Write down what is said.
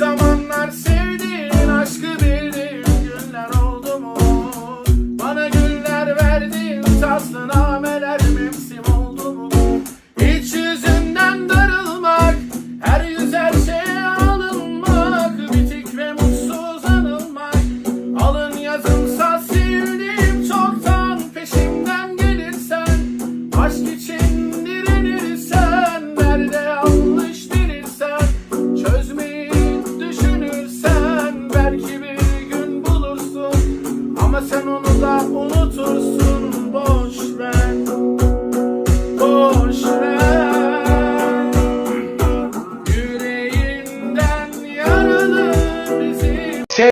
Somebody belki bir gün bulursun. Ama sen onu da unutursun.